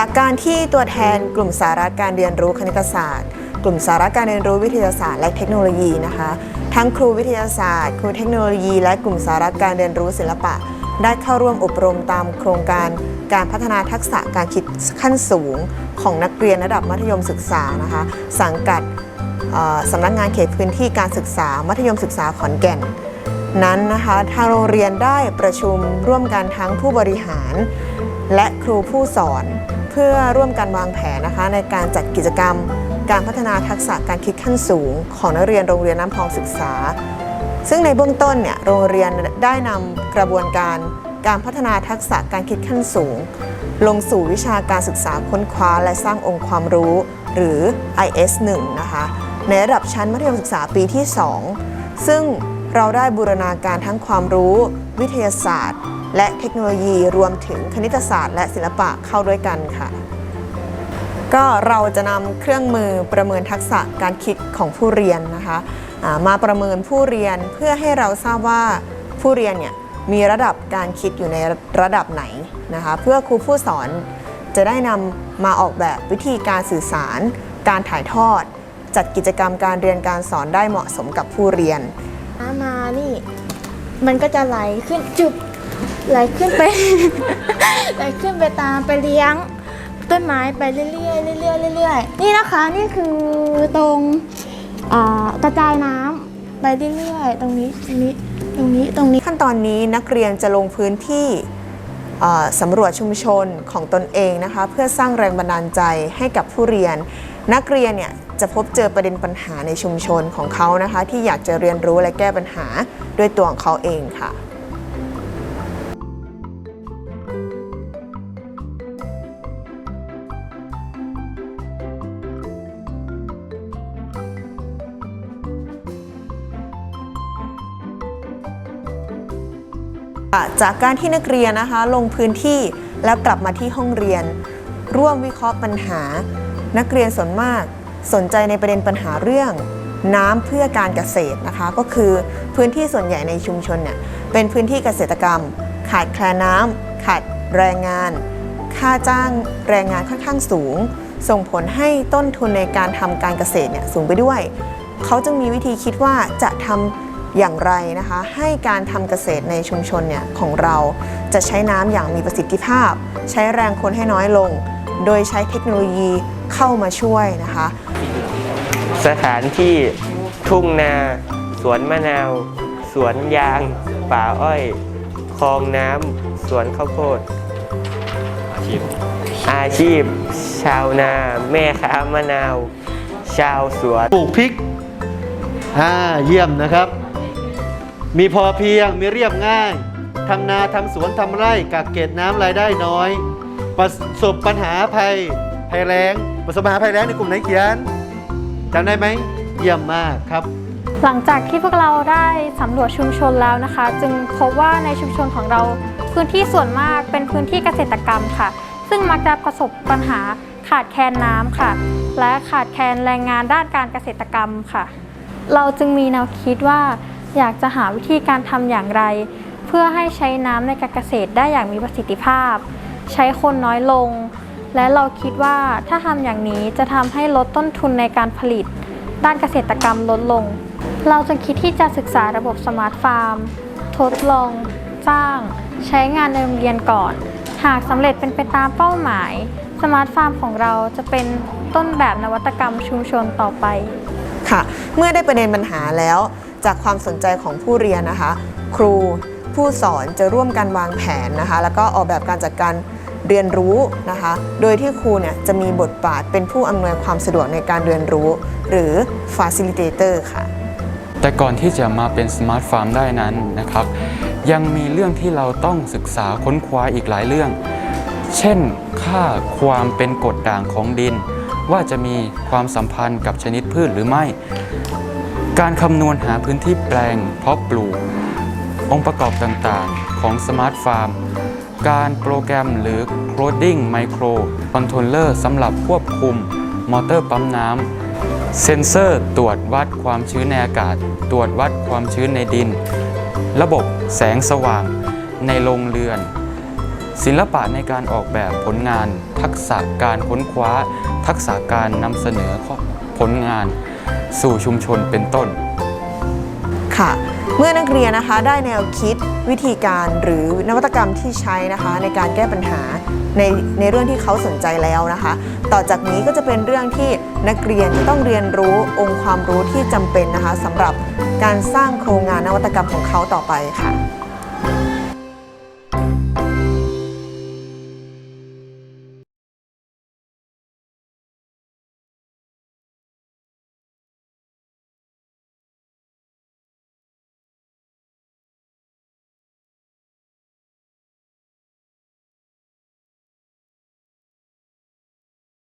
จากการที่ตัวแทนกลุ่มสาระการเรียนรู้คณิตศาสตร์ กลุ่มสาระการเรียนรู้วิทยาศาสตร์และเทคโนโลยีนะคะ ทั้งครูวิทยาศาสตร์ ครูเทคโนโลยี และกลุ่มสาระการเรียนรู้ศิลปะ ได้เข้าร่วมอบรมตามโครงการการพัฒนาทักษะการคิดขั้นสูงของนักเรียนระดับมัธยมศึกษานะคะ สังกัดสำนักงานเขตพื้นที่การศึกษามัธยมศึกษาขอนแก่น นั้นนะคะทางโรงเรียนได้ประชุมร่วมกันทั้งผู้บริหาร และครูผู้สอน เพื่อร่วมกันวางแผนนะคะ ในการจัดกิจกรรม การพัฒนาทักษะการคิดขั้นสูง ของนักเรียนโรงเรียนน้ำพองศึกษา ซึ่งในเบื้องต้นเนี่ยโรงเรียนได้นำกระบวนการการพัฒนาทักษะการคิดขั้นสูง ลงสู่วิชาการศึกษาค้นคว้า และสร้างองค์ความรู้ หรือ IS 1นะคะในระดับชั้นมัธยมศึกษาปีที่ 2 ซึ่ง เราได้บูรณาการทั้งความรู้ วิทยาศาสตร์ และเทคโนโลยีรวมถึงคณิตศาสตร์ และศิลปะเข้าด้วยกันค่ะ ก็เราจะนำเครื่องมือประเมินทักษะการคิดของผู้เรียนนะคะมาประเมินผู้เรียนเพื่อให้เราทราบว่าผู้เรียนเนี่ยมีระดับการคิดอยู่ในระดับไหนนะคะ เพื่อครูผู้สอนจะได้นำมาออกแบบวิธีการสื่อสาร การถ่ายทอด จัดกิจกรรมการเรียนการสอนได้เหมาะสมกับผู้เรียน มานี่ มันก็จะไหลขึ้นจุบไหลขึ้นไป ไหลขึ้นไปตามไปเลี้ยงต้นไม้ไปเรื่อยๆเรื่อยๆเรื่อยๆนี่นะคะนี่คือตรงกระจายน้ำไปเรื่อยๆตรงนี้ตรงนี้ตรงนี้ตรงนี้ขั้นตอนนี้นักเรียนจะลงพื้นที่สำรวจชุมชนของตนเองนะคะ เพื่อสร้างแรงบันดาลใจให้กับผู้เรียน นักเรียนเนี่ยจะพบเจอประเด็นปัญหาในชุมชนของเขานะคะ ที่อยากจะเรียนรู้และแก้ปัญหาด้วยตัวของเขาเองค่ะจากการที่นักเรียนนะคะลงพื้นที่แล้วกลับมาที่ห้องเรียน ร่วมวิเคราะห์ปัญหา นักเรียนส่วนมากสนใจในประเด็นปัญหาเรื่องน้ำเพื่อการเกษตรนะคะ ก็คือพื้นที่ส่วนใหญ่ในชุมชนเนี่ยเป็นพื้นที่เกษตรกรรม ขาดแคลนน้ำขาดแรงงาน ค่าจ้างแรงงานค่อนข้างสูง ส่งผลให้ต้นทุนในการทำการเกษตรเนี่ยสูงไปด้วย เขาจึงมีวิธีคิดว่าจะทำอย่างไรนะคะ ให้การทำเกษตรในชุมชนเนี่ยของเราจะใช้น้ำอย่างมีประสิทธิภาพ ใช้แรงคนให้น้อยลง โดยใช้เทคโนโลยี เข้ามาช่วยนะคะ สถานที่ทุ่งนา สวนมะนาว สวนยาง ป่าอ้อย คลองน้ำ สวนข้าวโพด อาชีพ อาชีพ ชาวนา แม่ค้ามะนาว ชาวสวน ปลูกพริกอ่าเยี่ยมนะครับ มีพอเพียง มีเรียบง่าย ทำนา ทำสวน ทำไร่กักเก็บน้ำรายได้น้อย ประสบปัญหาภัย ภัยแรงประสบปัญหาภัยแรงในกลุ่มไหนเขียนจำได้ไหมเยี่ยมมากครับ หลังจากที่พวกเราได้สำรวจชุมชนแล้วนะคะ จึงพบว่าในชุมชนของเราพื้นที่ส่วนมากเป็นพื้นที่เกษตรกรรมค่ะ ซึ่งมักจะประสบปัญหาขาดแคลนน้ำค่ะ และขาดแคลนแรงงานด้านการเกษตรกรรมค่ะ เราจึงมีแนวคิดว่าอยากจะหาวิธีการทำอย่างไร เพื่อให้ใช้น้ำในการเกษตรได้อย่างมีประสิทธิภาพ ใช้คนน้อยลง และเราคิดว่าถ้าทำอย่างนี้จะทำให้ลดต้นทุนในการผลิต ด้านเกษตรกรรมลดลง เราจะคิดที่จะศึกษาระบบสมาร์ทฟาร์ม ทดลอง จ้าง ใช้งานในโรงเรียนก่อน หากสำเร็จเป็นไปตามเป้าหมาย สมาร์ทฟาร์มของเราจะเป็นต้นแบบนวัตกรรมชุมชนต่อไป ค่ะ เมื่อได้ประเด็นปัญหาแล้ว จากความสนใจของผู้เรียนนะคะ ครูผู้สอนจะร่วมกันวางแผนนะคะ แล้วก็ออกแบบการจัดการ เรียนรู้นะคะ โดยที่ครูเนี่ยจะมีบทบาทเป็นผู้อำนวยความสะดวกในการเรียนรู้ หรือ facilitator ค่ะ แต่ก่อนที่จะมาเป็นสมาร์ทฟาร์มได้นั้นนะครับ ยังมีเรื่องที่เราต้องศึกษาค้นคว้าอีกหลายเรื่อง เช่น ค่าความเป็นกรดด่างของดิน ว่าจะมีความสัมพันธ์กับชนิดพืชหรือไม่ การคำนวณหาพื้นที่แปลงเพาะปลูก องค์ประกอบต่างๆ ของสมาร์ทฟาร์ม การโปรแกรมหรือ Coding Micro Controller สำหรับควบคุมมอเตอร์ปั๊มน้ำ เซ็นเซอร์ตรวจวัดความชื้นในอากาศ ตรวจวัดความชื้นในดิน ระบบแสงสว่างในโรงเรือน ศิลปะในการออกแบบผลงาน ทักษะการค้นคว้า ทักษะการนำเสนอข้อผลงาน สู่ชุมชนเป็นต้น ค่ะ เมื่อนักเรียนนะคะได้แนวคิดวิธีการหรือนวัตกรรมที่ใช้นะคะ ในการแก้ปัญหาในในเรื่องที่เขาสนใจแล้วนะคะ ต่อจากนี้ก็จะเป็นเรื่องที่นักเรียนจะต้องเรียนรู้องค์ความรู้ที่จำเป็นนะคะสำหรับการสร้างโครงงานนวัตกรรมของเขาต่อไปค่ะ